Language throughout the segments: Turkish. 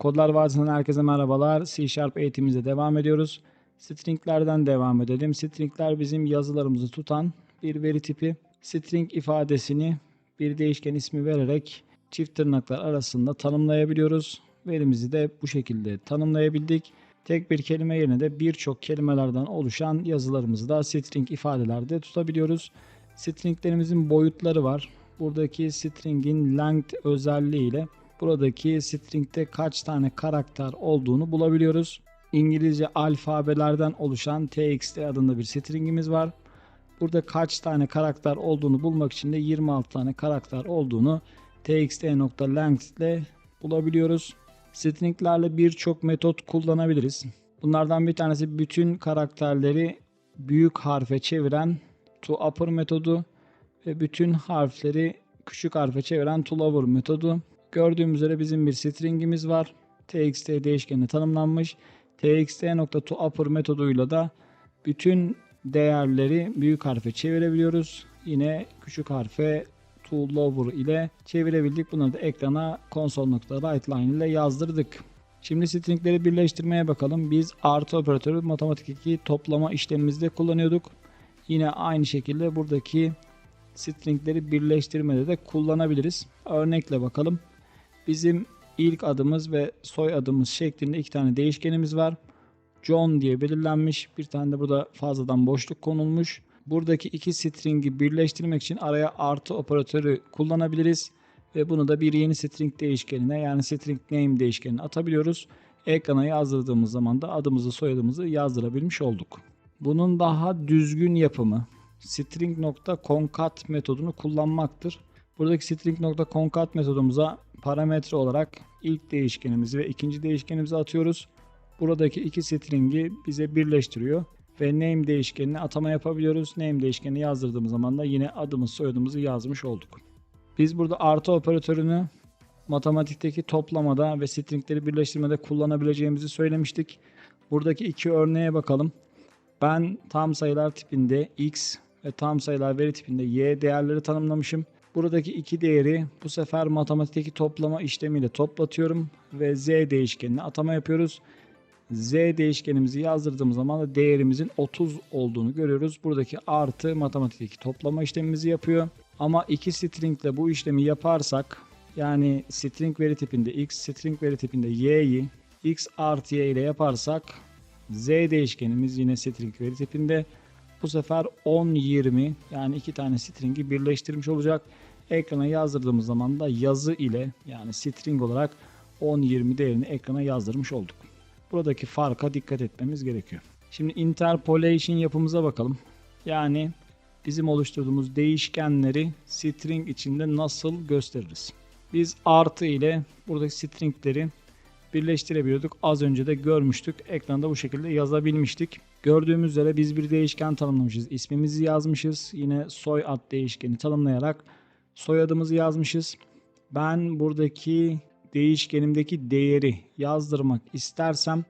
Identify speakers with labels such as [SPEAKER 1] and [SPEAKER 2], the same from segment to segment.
[SPEAKER 1] Kodlar Vadisi'nden herkese merhabalar. C Sharp eğitimimize devam ediyoruz. Stringlerden devam edelim. Stringler bizim yazılarımızı tutan bir veri tipi. String ifadesini bir değişken ismi vererek çift tırnaklar arasında tanımlayabiliyoruz. Verimizi de bu şekilde tanımlayabildik. Tek bir kelime yerine de birçok kelimelerden oluşan yazılarımızı da string ifadelerde tutabiliyoruz. Stringlerimizin boyutları var. Buradaki string'in length özelliğiyle buradaki string'te kaç tane karakter olduğunu bulabiliyoruz. İngilizce alfabelerden oluşan txt adında bir string'imiz var. Burada kaç tane karakter olduğunu bulmak için de 26 tane karakter olduğunu txt.length ile bulabiliyoruz. Stringlerle birçok metot kullanabiliriz. Bunlardan bir tanesi bütün karakterleri büyük harfe çeviren to upper metodu ve bütün harfleri küçük harfe çeviren to lower metodu. Gördüğümüz üzere bizim bir stringimiz var. txt değişkeni tanımlanmış. txt.toUpper metoduyla da bütün değerleri büyük harfe çevirebiliyoruz. Yine küçük harfe to lower ile çevirebildik. Bunları da ekrana console.writeLine ile yazdırdık. Şimdi stringleri birleştirmeye bakalım. Biz artı operatörü matematik 2 toplama işlemimizde kullanıyorduk. Yine aynı şekilde buradaki stringleri birleştirmede de kullanabiliriz. Örnekle bakalım. Bizim ilk adımız ve soy adımız şeklinde iki tane değişkenimiz var. John diye belirlenmiş. Bir tane de burada fazladan boşluk konulmuş. Buradaki iki stringi birleştirmek için araya artı operatörü kullanabiliriz. Ve bunu da bir yeni string değişkenine yani string name değişkenine atabiliyoruz. Ekrana yazdırdığımız zaman da adımızı soyadımızı yazdırabilmiş olduk. Bunun daha düzgün yapımı string.concat metodunu kullanmaktır. Buradaki string.concat metodumuza parametre olarak ilk değişkenimizi ve ikinci değişkenimizi atıyoruz. Buradaki iki stringi bize birleştiriyor ve name değişkenine atama yapabiliyoruz. Name değişkenini yazdırdığımız zaman da yine adımız soyadımızı yazmış olduk. Biz burada artı operatörünü matematikteki toplamada ve stringleri birleştirmede kullanabileceğimizi söylemiştik. Buradaki iki örneğe bakalım. Ben tam sayılar tipinde x ve tam sayılar veri tipinde y değerleri tanımlamışım. Buradaki iki değeri bu sefer matematikteki toplama işlemiyle toplatıyorum ve z değişkenine atama yapıyoruz. z değişkenimizi yazdırdığımız zaman da değerimizin 30 olduğunu görüyoruz. Buradaki artı matematikteki toplama işlemimizi yapıyor. Ama iki string ile bu işlemi yaparsak yani string veri tipinde x, string veri tipinde y'yi x artı y ile yaparsak z değişkenimiz yine string veri tipinde bu sefer 10 20 yani iki tane stringi birleştirmiş olacak. Ekrana yazdırdığımız zaman da yazı ile yani string olarak 10 20 değerini ekrana yazdırmış olduk. Buradaki farka dikkat etmemiz gerekiyor. Şimdi interpolation yapımıza bakalım. Yani bizim oluşturduğumuz değişkenleri string içinde nasıl gösteririz? Biz artı ile buradaki stringleri birleştirebiliyorduk. Az önce de görmüştük. Ekranda bu şekilde yazabilmiştik. Gördüğümüz üzere biz bir değişken tanımlamışız. İsmimizi yazmışız. Yine soy ad değişkeni tanımlayarak soyadımızı yazmışız. Ben buradaki değişkenimdeki değeri yazdırmak istersem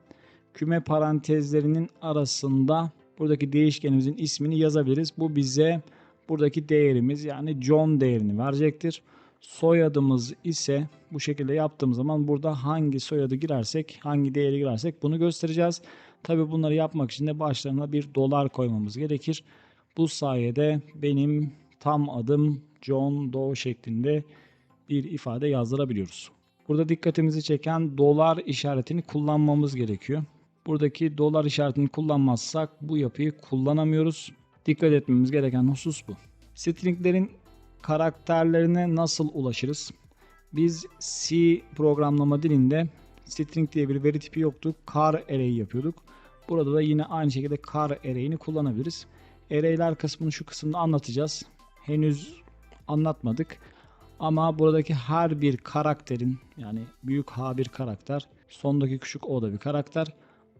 [SPEAKER 1] küme parantezlerinin arasında buradaki değişkenimizin ismini yazabiliriz. Bu bize buradaki değerimiz yani John değerini verecektir. Soyadımız ise bu şekilde yaptığımız zaman burada hangi soyadı girersek, hangi değeri girersek bunu göstereceğiz. Tabi bunları yapmak için de başlarına bir dolar koymamız gerekir. Bu sayede benim tam adım John Doe şeklinde bir ifade yazdırabiliyoruz. Burada dikkatimizi çeken dolar işaretini kullanmamız gerekiyor. Buradaki dolar işaretini kullanmazsak bu yapıyı kullanamıyoruz. Dikkat etmemiz gereken husus bu. Stringlerin karakterlerine nasıl ulaşırız? Biz C programlama dilinde string diye bir veri tipi yoktu. Char array yapıyorduk. Burada da yine aynı şekilde char array'ini kullanabiliriz. Array'ler kısmını şu kısımda anlatacağız. Henüz anlatmadık. Ama buradaki her bir karakterin yani büyük H bir karakter, sondaki küçük O da bir karakter.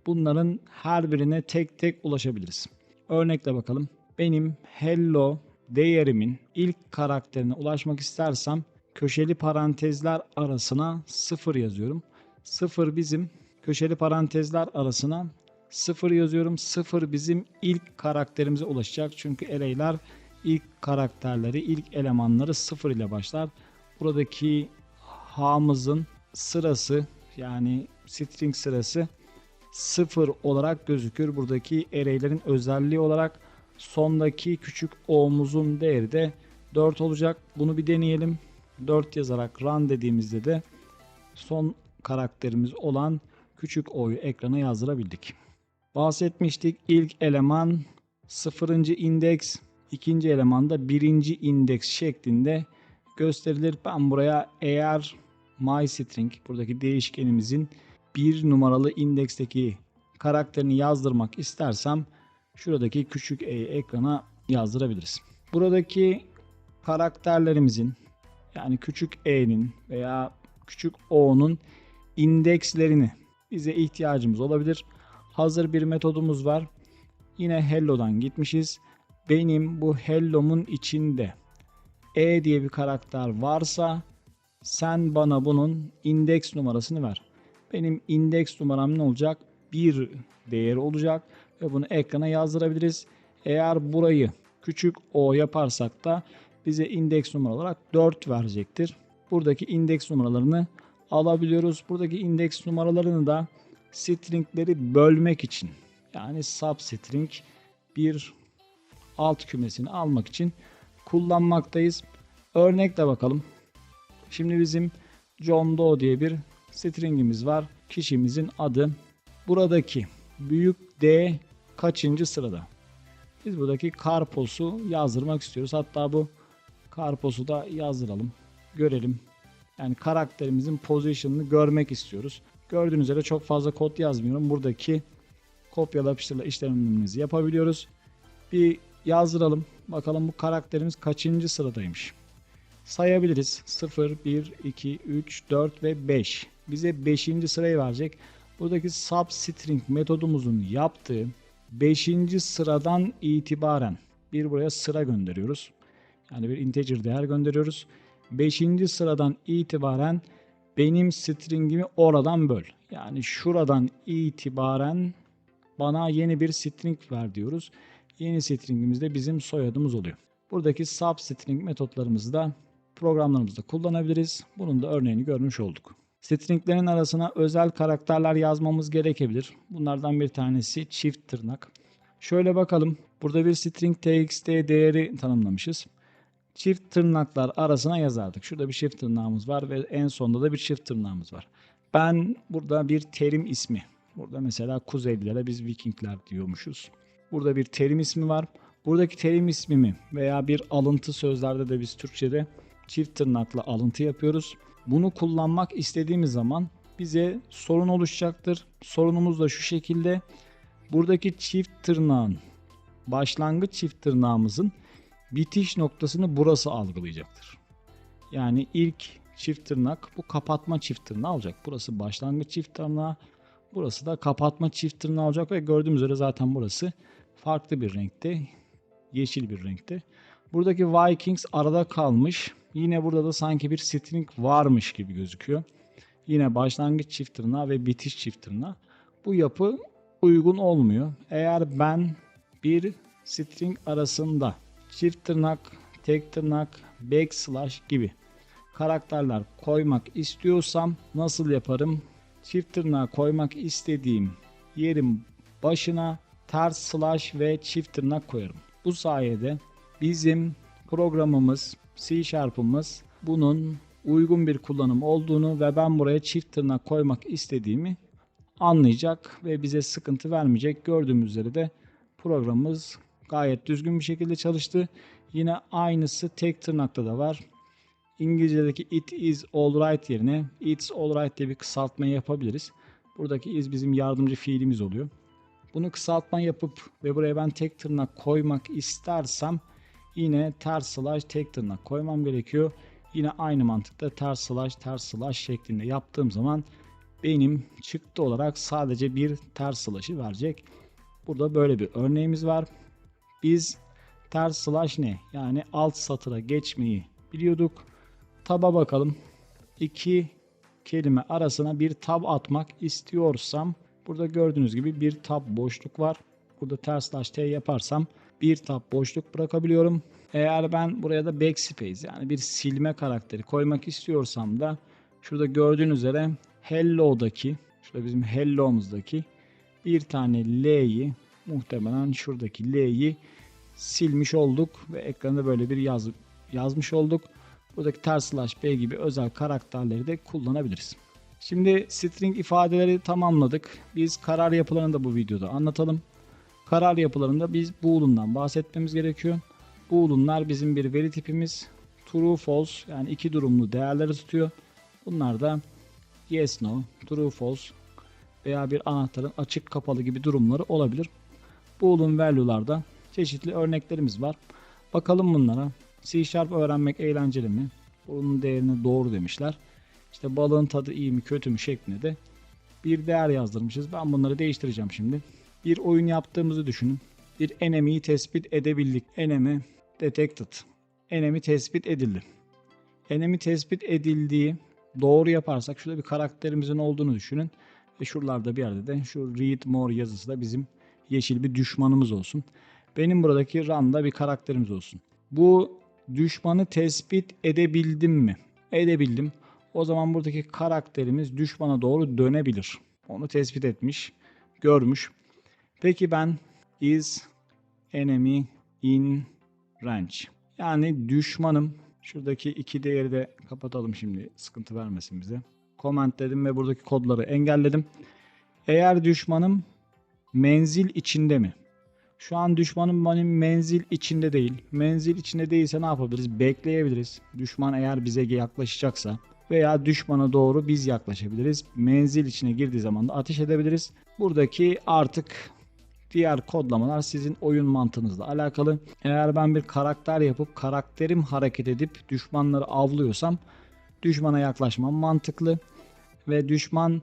[SPEAKER 1] Bunların her birine tek tek ulaşabiliriz. Örnekle bakalım. Benim hello değerimin ilk karakterine ulaşmak istersem köşeli parantezler arasına 0 yazıyorum. 0 bizim köşeli parantezler arasına 0 yazıyorum. 0 bizim ilk karakterimize ulaşacak. Çünkü array'ler ilk karakterleri, ilk elemanları 0 ile başlar. Buradaki H'mızın sırası Yani string sırası 0 olarak gözükür. Buradaki array'lerin özelliği olarak sondaki küçük o'muzun değeri de 4 olacak. Bunu bir deneyelim. 4 yazarak run dediğimizde de son karakterimiz olan küçük o'yu ekrana yazdırabildik. Bahsetmiştik ilk eleman sıfırıncı indeks, ikinci eleman da birinci indeks şeklinde gösterilir. Ben buraya eğer myString buradaki değişkenimizin bir numaralı indeksteki karakterini yazdırmak istersem şuradaki küçük e'yi ekrana yazdırabiliriz. Buradaki karakterlerimizin yani küçük e'nin veya küçük o'nun indekslerini bize ihtiyacımız olabilir. Hazır bir metodumuz var. Yine hello'dan gitmişiz. Benim bu hello'mun içinde e diye bir karakter varsa sen bana bunun indeks numarasını ver. Benim indeks numaram ne olacak? Bir değeri olacak ve bunu ekrana yazdırabiliriz. Eğer burayı küçük o yaparsak da bize indeks numara olarak 4 verecektir. Buradaki indeks numaralarını alabiliyoruz. Buradaki indeks numaralarını da stringleri bölmek için yani substring bir alt kümesini almak için kullanmaktayız. Örnekle bakalım. Şimdi bizim John Doe diye bir stringimiz var. Kişimizin adı. Buradaki büyük D kaçıncı sırada? Biz buradaki karposu yazdırmak istiyoruz. Hatta bu karposu da yazdıralım. Görelim. Yani karakterimizin position'ını görmek istiyoruz. Gördüğünüz üzere çok fazla kod yazmıyorum. Buradaki kopyala yapıştırla işlemimizi yapabiliyoruz. Bir yazdıralım. Bakalım bu karakterimiz kaçıncı sıradaymış. Sayabiliriz. 0, 1, 2, 3, 4 ve 5. Bize 5. sırayı verecek. Buradaki substring metodumuzun yaptığı 5. sıradan itibaren bir buraya sıra gönderiyoruz. Yani bir integer değer gönderiyoruz. 5. sıradan itibaren benim stringimi oradan böl. Yani şuradan itibaren bana yeni bir string ver diyoruz. Yeni stringimiz de bizim soyadımız oluyor. Buradaki substring metotlarımızı da programlarımızda kullanabiliriz. Bunun da örneğini görmüş olduk. Stringlerin arasına özel karakterler yazmamız gerekebilir. Bunlardan bir tanesi çift tırnak. Şöyle bakalım. Burada bir string txt değeri tanımlamışız. Çift tırnaklar arasına yazardık. Şurada bir çift tırnağımız var ve en sonda da bir çift tırnağımız var. Ben burada bir terim ismi. Burada mesela Kuzeylilere biz Vikingler diyormuşuz. Burada bir terim ismi var. Buradaki terim ismimi veya bir alıntı sözlerde de biz Türkçe'de çift tırnakla alıntı yapıyoruz. Bunu kullanmak istediğimiz zaman bize sorun oluşacaktır. Sorunumuz da şu şekilde. Buradaki çift tırnağın başlangıç çift tırnağımızın bitiş noktasını burası algılayacaktır. Yani ilk çift tırnak bu kapatma çift tırnağı olacak. Burası başlangıç çift tırnağı. Burası da kapatma çift tırnağı olacak ve gördüğümüz üzere zaten burası farklı bir renkte. Yeşil bir renkte. Buradaki Vikings arada kalmış. Yine burada da sanki bir string varmış gibi gözüküyor. Yine başlangıç çift tırnağı ve bitiş çift tırnağı. Bu yapı uygun olmuyor. Eğer ben bir string arasında çift tırnak, tek tırnak, backslash gibi karakterler koymak istiyorsam nasıl yaparım? Çift tırnağı koymak istediğim yerin başına ters slash ve çift tırnak koyarım. Bu sayede bizim programımız, C Sharp'ımız bunun uygun bir kullanım olduğunu ve ben buraya çift tırnak koymak istediğimi anlayacak ve bize sıkıntı vermeyecek. Gördüğümüz üzere de programımız gayet düzgün bir şekilde çalıştı. Yine aynısı tek tırnakta da var. İngilizce'deki it is alright yerine it's alright diye bir kısaltma yapabiliriz. Buradaki is bizim yardımcı fiilimiz oluyor. Bunu kısaltma yapıp ve buraya ben tek tırnak koymak istersem yine ters slash tek tırnak koymam gerekiyor. Yine aynı mantıkta ters slash ters slash şeklinde yaptığım zaman benim çıktı olarak sadece bir ters slash'ı verecek. Burada böyle bir örneğimiz var. Biz ters slash ne? Yani alt satıra geçmeyi biliyorduk. Tab'a bakalım. İki kelime arasına bir tab atmak istiyorsam burada gördüğünüz gibi bir tab boşluk var. Burada ters slash t yaparsam bir tab boşluk bırakabiliyorum. Eğer ben buraya da backspace yani bir silme karakteri koymak istiyorsam da şurada gördüğünüz üzere hello'daki şurada bizim hello'muzdaki bir tane L'yi muhtemelen şuradaki L'yi silmiş olduk ve ekranda böyle bir yaz, yazmış olduk. Buradaki ters slash B gibi özel karakterleri de kullanabiliriz. Şimdi string ifadeleri tamamladık. Biz karar yapılarını da bu videoda anlatalım. Karar yapılarında biz boolean'dan bahsetmemiz gerekiyor. Boolean'lar bizim bir veri tipimiz. True, false yani iki durumlu değerleri tutuyor. Bunlar da yes, no, true, false veya bir anahtarın açık kapalı gibi durumları olabilir. Boolean value'larda çeşitli örneklerimiz var. Bakalım bunlara. C Sharp öğrenmek eğlenceli mi? Bunun değerini doğru demişler. İşte balığın tadı iyi mi kötü mü şeklinde de bir değer yazdırmışız. Ben bunları değiştireceğim şimdi. Bir oyun yaptığımızı düşünün. Bir enemy'yi tespit edebildik. Enemy detected. Enemy tespit edildi. Enemy tespit edildiği doğru yaparsak şurada bir karakterimizin olduğunu düşünün. Ve şuralarda bir yerde de şu read more yazısı da bizim yeşil bir düşmanımız olsun. Benim buradaki run'da bir karakterimiz olsun. Bu düşmanı tespit edebildim mi? Edebildim. O zaman buradaki karakterimiz düşmana doğru dönebilir. Onu tespit etmiş, görmüş. Peki ben is enemy in range. Yani düşmanım. Şuradaki iki değeri de kapatalım şimdi sıkıntı vermesin bize. Comment dedim ve buradaki kodları engelledim. Eğer düşmanım menzil içinde mi? Şu an düşmanım benim menzil içinde değil. Menzil içinde değilse ne yapabiliriz? Bekleyebiliriz. Düşman eğer bize yaklaşacaksa veya düşmana doğru biz yaklaşabiliriz. Menzil içine girdiği zaman da ateş edebiliriz. Buradaki artık diğer kodlamalar sizin oyun mantığınızla alakalı. Eğer ben bir karakter yapıp karakterim hareket edip düşmanları avlıyorsam düşmana yaklaşmam mantıklı ve düşman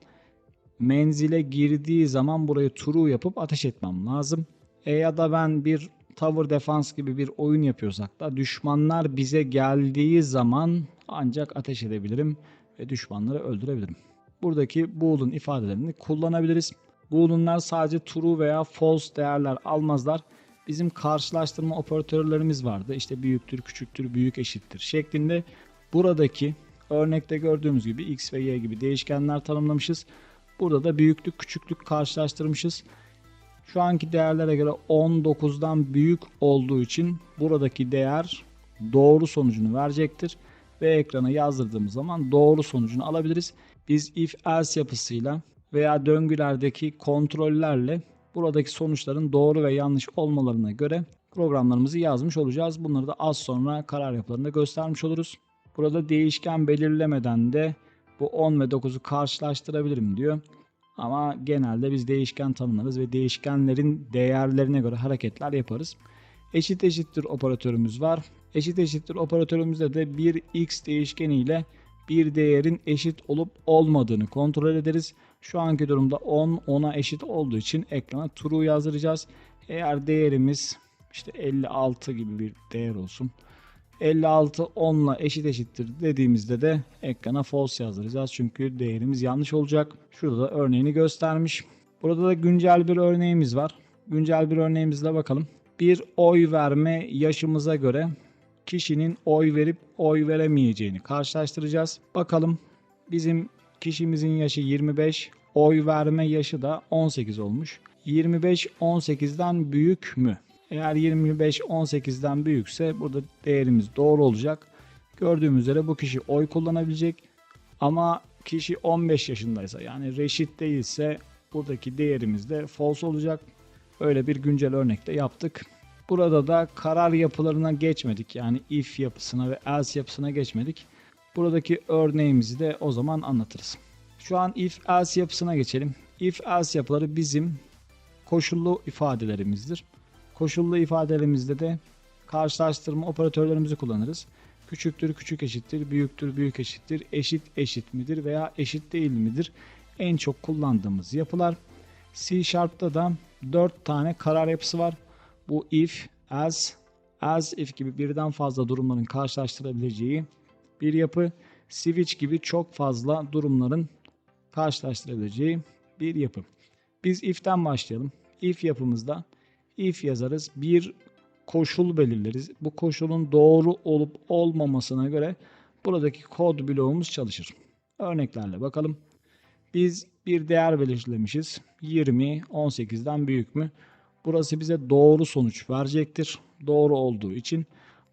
[SPEAKER 1] menzile girdiği zaman burayı true yapıp ateş etmem lazım. E ya da ben bir tower defense gibi bir oyun yapıyorsak da düşmanlar bize geldiği zaman ancak ateş edebilirim ve düşmanları öldürebilirim. Buradaki boolean ifadelerini kullanabiliriz. Boolean'lar sadece true veya false değerler almazlar. Bizim karşılaştırma operatörlerimiz vardı. İşte büyüktür, küçüktür, büyük eşittir şeklinde. Buradaki örnekte gördüğümüz gibi x ve y gibi değişkenler tanımlamışız. Burada da büyüklük, küçüklük karşılaştırmışız. Şu anki değerlere göre 19'dan büyük olduğu için buradaki değer doğru sonucunu verecektir. Ve ekrana yazdırdığımız zaman doğru sonucunu alabiliriz. Biz if else yapısıyla veya döngülerdeki kontrollerle buradaki sonuçların doğru ve yanlış olmalarına göre programlarımızı yazmış olacağız. Bunları da az sonra karar yapılarında göstermiş oluruz. Burada değişken belirlemeden de bu 10 ve 9'u karşılaştırabilirim diyor. Ama genelde biz değişken tanımlarız ve değişkenlerin değerlerine göre hareketler yaparız. Eşit eşittir operatörümüz var. Eşit eşittir operatörümüzde de bir x değişkeni ile bir değerin eşit olup olmadığını kontrol ederiz. Şu anki durumda 10 10'a eşit olduğu için ekrana true yazdıracağız. Eğer değerimiz işte 56 gibi bir değer olsun. 56 10 ile eşit eşittir dediğimizde de ekrana false yazdıracağız. Çünkü değerimiz yanlış olacak. Şurada da örneğini göstermiş. Burada da güncel bir örneğimiz var. Güncel bir örneğimizle bakalım. Bir oy verme yaşımıza göre kişinin oy verip oy veremeyeceğini karşılaştıracağız. Bakalım bizim kişimizin yaşı 25, oy verme yaşı da 18 olmuş. 25 18'den büyük mü? Eğer 25 18'den büyükse burada değerimiz doğru olacak. Gördüğümüz üzere bu kişi oy kullanabilecek. Ama kişi 15 yaşındaysa yani reşit değilse buradaki değerimiz de false olacak. Öyle bir güncel örnekte yaptık. Burada da karar yapılarına geçmedik. Yani if yapısına ve else yapısına geçmedik. Buradaki örneğimizi de o zaman anlatırız. Şu an if else yapısına geçelim. If else yapıları bizim koşullu ifadelerimizdir. Koşullu ifadelerimizde de karşılaştırma operatörlerimizi kullanırız. Küçüktür, küçük eşittir, büyüktür, büyük eşittir, eşit eşit midir veya eşit değil midir? En çok kullandığımız yapılar. C Sharp'ta da 4 tane karar yapısı var. Bu if, else, else if gibi birden fazla durumların karşılaştırabileceği bir yapı. Switch gibi çok fazla durumların karşılaştırabileceği bir yapı. Biz if'ten başlayalım. If yapımızda if yazarız. Bir koşul belirleriz. Bu koşulun doğru olup olmamasına göre buradaki kod bloğumuz çalışır. Örneklerle bakalım. Biz bir değer belirlemişiz. 20 18'den büyük mü? Burası bize doğru sonuç verecektir. Doğru olduğu için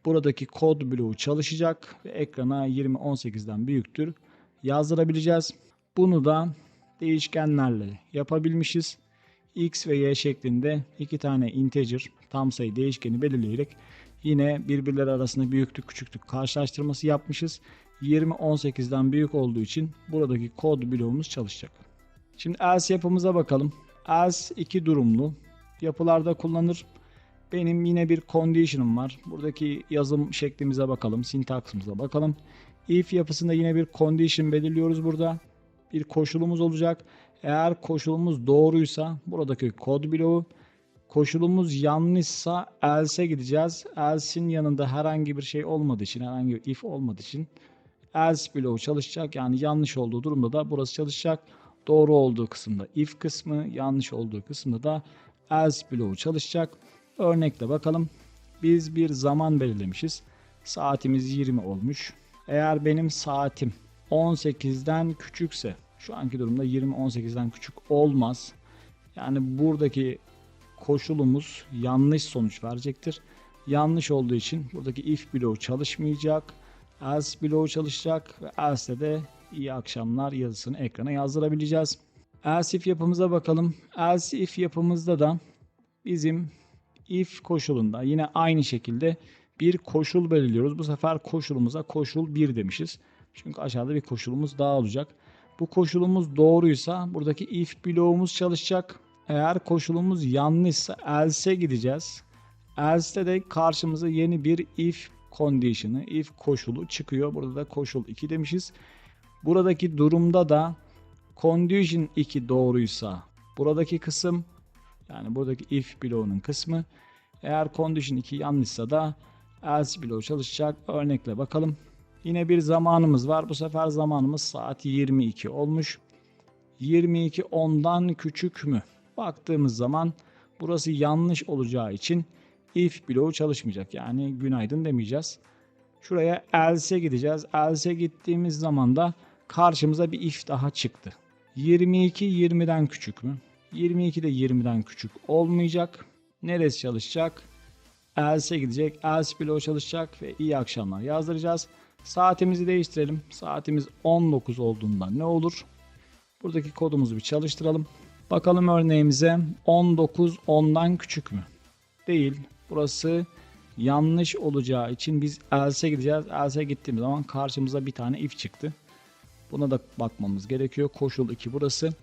[SPEAKER 1] buradaki kod bloğu çalışacak ve ekrana 20 18'den büyüktür yazdırabileceğiz. Bunu da değişkenlerle yapabilmişiz. X ve Y şeklinde iki tane integer tam sayı değişkeni belirleyerek yine birbirleri arasında büyüklük küçüklük karşılaştırması yapmışız. 20 18'den büyük olduğu için buradaki kod bloğumuz çalışacak. Şimdi else yapımıza bakalım. Else iki durumlu. Yapılarda kullanır. Benim yine bir condition'ım var. Buradaki yazım şeklimize bakalım. Sintaksımıza bakalım. If yapısında yine bir condition belirliyoruz burada. Bir koşulumuz olacak. Eğer koşulumuz doğruysa buradaki kod bloğu koşulumuz yanlışsa else'e gideceğiz. Else'in yanında herhangi bir şey olmadığı için, herhangi bir if olmadığı için else bloğu çalışacak. Yani yanlış olduğu durumda da burası çalışacak. Doğru olduğu kısımda if kısmı, yanlış olduğu kısımda da else bloğu çalışacak. Örnekle bakalım. Biz bir zaman belirlemişiz. Saatimiz 20 olmuş. Eğer benim saatim 18'den küçükse şu anki durumda 20 18'den küçük olmaz. Yani buradaki koşulumuz yanlış sonuç verecektir. Yanlış olduğu için buradaki if bloğu çalışmayacak. Else bloğu çalışacak ve else'de de iyi akşamlar yazısını ekrana yazdırabileceğiz. Else if yapımıza bakalım. Else if yapımızda da bizim if koşulunda yine aynı şekilde bir koşul belirliyoruz. Bu sefer koşulumuza koşul 1 demişiz. Çünkü aşağıda bir koşulumuz daha olacak. Bu koşulumuz doğruysa buradaki if bloğumuz çalışacak. Eğer koşulumuz yanlışsa else'e gideceğiz. Else'de de karşımıza yeni bir if condition'ı, if koşulu çıkıyor. Burada da koşul 2 demişiz. Buradaki durumda da condition 2 doğruysa buradaki kısım yani buradaki if bloğunun kısmı eğer condition 2 yanlışsa da else bloğu çalışacak. Örnekle bakalım. Yine bir zamanımız var. Bu sefer zamanımız saat 22 olmuş. 22 10'dan küçük mü? Baktığımız zaman burası yanlış olacağı için if bloğu çalışmayacak. Yani günaydın demeyeceğiz. Şuraya else'e gideceğiz. Else'e gittiğimiz zaman da karşımıza bir if daha çıktı. 22 20'den küçük mü? 22 de 20'den küçük olmayacak. Neresi çalışacak? Else'e gidecek. Else bloğu çalışacak ve iyi akşamlar yazdıracağız. Saatimizi değiştirelim. Saatimiz 19 olduğundan ne olur? Buradaki kodumuzu bir çalıştıralım. Bakalım örneğimize 19 10'dan küçük mü? Değil. Burası yanlış olacağı için biz else'e gideceğiz. Else'e gittiğimiz zaman karşımıza bir tane if çıktı. Buna da bakmamız gerekiyor. Koşul 2 burası.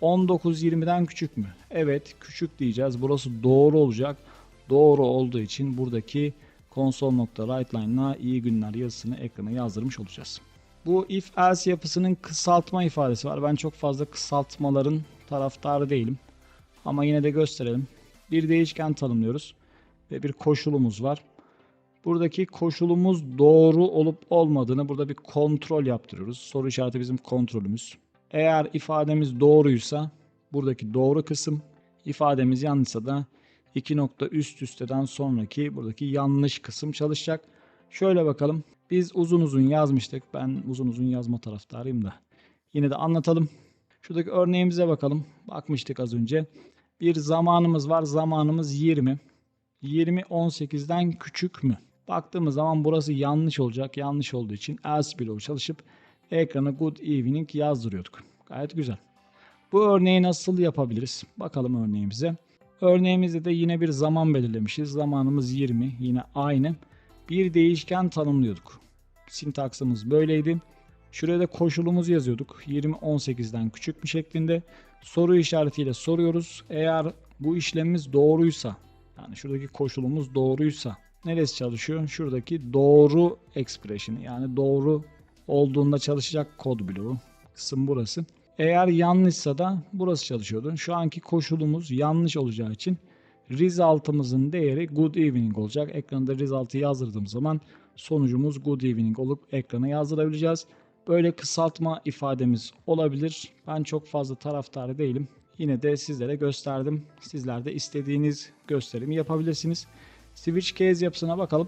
[SPEAKER 1] 19 20'den küçük mü? Evet küçük diyeceğiz. Burası doğru olacak. Doğru olduğu için buradaki console.writeLine'la iyi günler yazısını ekrana yazdırmış olacağız. Bu if else yapısının kısaltma ifadesi var. Ben çok fazla kısaltmaların taraftarı değilim. Ama yine de gösterelim. Bir değişken tanımlıyoruz ve bir koşulumuz var. Buradaki koşulumuz doğru olup olmadığını burada bir kontrol yaptırıyoruz. Soru işareti bizim kontrolümüz. Eğer ifademiz doğruysa buradaki doğru kısım, ifademiz yanlışsa da iki nokta üst üsteden sonraki buradaki yanlış kısım çalışacak. Şöyle bakalım. Biz uzun uzun yazmıştık. Ben uzun uzun yazma taraftarıyım da. Yine de anlatalım. Şuradaki örneğimize bakalım. Bakmıştık az önce. Bir zamanımız var. Zamanımız 20. 20 18'den küçük mü? Baktığımız zaman burası yanlış olacak. Yanlış olduğu için else bloğu çalışıp ekrana good evening yazdırıyorduk. Gayet güzel. Bu örneği nasıl yapabiliriz? Bakalım örneğimize. Örneğimizde de yine bir zaman belirlemişiz. Zamanımız 20. Yine aynı. Bir değişken tanımlıyorduk. Sintaksımız böyleydi. Şuraya da koşulumuzu yazıyorduk. 20 18'den küçük bir şeklinde. Soru işaretiyle soruyoruz. Eğer bu işlemimiz doğruysa yani şuradaki koşulumuz doğruysa neresi çalışıyor? Şuradaki doğru expression yani doğru olduğunda çalışacak kod bloğu kısım burası. Eğer yanlışsa da burası çalışıyordu. Şu anki koşulumuz yanlış olacağı için result'ımızın değeri good evening olacak. Ekranda result'ı yazdırdığım zaman sonucumuz good evening olup ekrana yazdırabileceğiz. Böyle kısaltma ifademiz olabilir. Ben çok fazla taraftarı değilim. Yine de sizlere gösterdim. Sizler de istediğiniz gösterimi yapabilirsiniz. Switch case yapısına bakalım.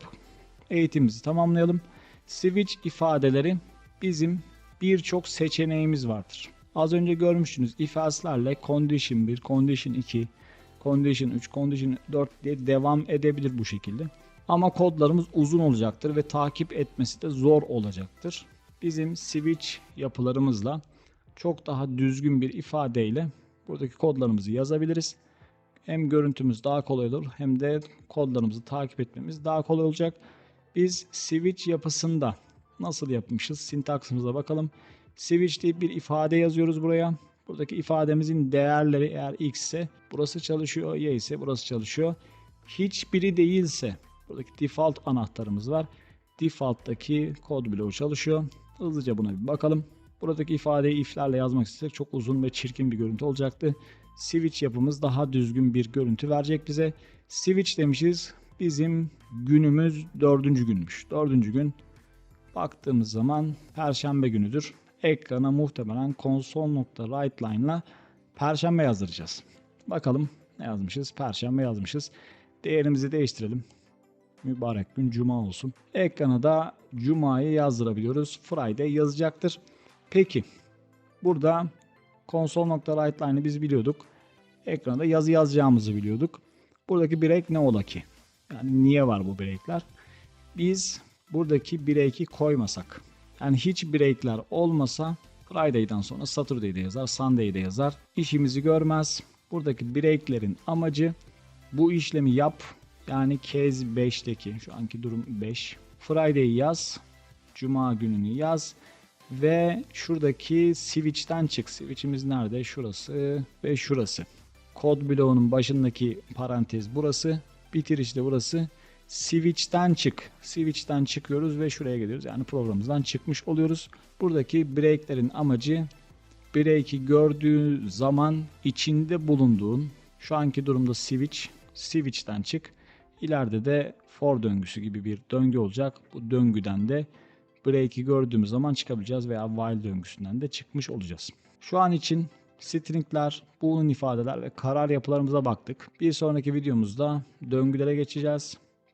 [SPEAKER 1] Eğitimimizi tamamlayalım. Switch ifadeleri bizim birçok seçeneğimiz vardır. Az önce görmüştünüz if else'lerle condition 1, condition 2, condition 3, condition 4 diye devam edebilir bu şekilde. Ama kodlarımız uzun olacaktır ve takip etmesi de zor olacaktır. Bizim switch yapılarımızla çok daha düzgün bir ifadeyle buradaki kodlarımızı yazabiliriz. Hem görüntümüz daha kolay olur hem de kodlarımızı takip etmemiz daha kolay olacak. Biz switch yapısında nasıl yapmışız? Sintaksımıza bakalım. Switch deyip bir ifade yazıyoruz buraya. Buradaki ifademizin değerleri eğer x ise burası çalışıyor, y ise burası çalışıyor. Hiçbiri değilse buradaki default anahtarımız var. Default'taki kod bloğu çalışıyor. Hızlıca buna bir bakalım. Buradaki ifadeyi if'lerle yazmak istesek çok uzun ve çirkin bir görüntü olacaktı. Switch yapımız daha düzgün bir görüntü verecek bize. Switch demişiz. Bizim günümüz dördüncü günmüş. Dördüncü gün baktığımız zaman perşembe günüdür. Ekrana muhtemelen console.writeLine ile perşembe yazdıracağız. Bakalım ne yazmışız? Perşembe yazmışız. Değerimizi değiştirelim. Mübarek gün cuma olsun. Ekrana da cumayı yazdırabiliyoruz. Friday yazacaktır. Peki burada console.writeLine'ı biz biliyorduk. Ekranda yazı yazacağımızı biliyorduk. Buradaki break ne ola ki? Yani niye var bu breakler? Biz buradaki break'i koymasak yani hiç breakler olmasa Friday'dan sonra Saturday'de yazar, Sunday'de yazar. İşimizi görmez. Buradaki breaklerin amacı bu işlemi yap. Yani case 5'teki şu anki durum 5. Friday'i yaz. Cuma gününü yaz. Ve şuradaki switch'ten çık. Switch'imiz nerede? Şurası ve şurası. Kod bloğunun başındaki parantez burası. Bitiriş de burası. Switch'ten çık. Switch'ten çıkıyoruz ve şuraya geliyoruz. Yani programımızdan çıkmış oluyoruz. Buradaki break'lerin amacı break'i gördüğü zaman içinde bulunduğun şu anki durumda switch, switch'ten çık. İleride de for döngüsü gibi bir döngü olacak. Bu döngüden de break'i gördüğümüz zaman çıkabileceğiz veya while döngüsünden de çıkmış olacağız. Şu an için stringler, boolean ifadeler ve karar yapılarımıza baktık. Bir sonraki videomuzda döngülere geçeceğiz.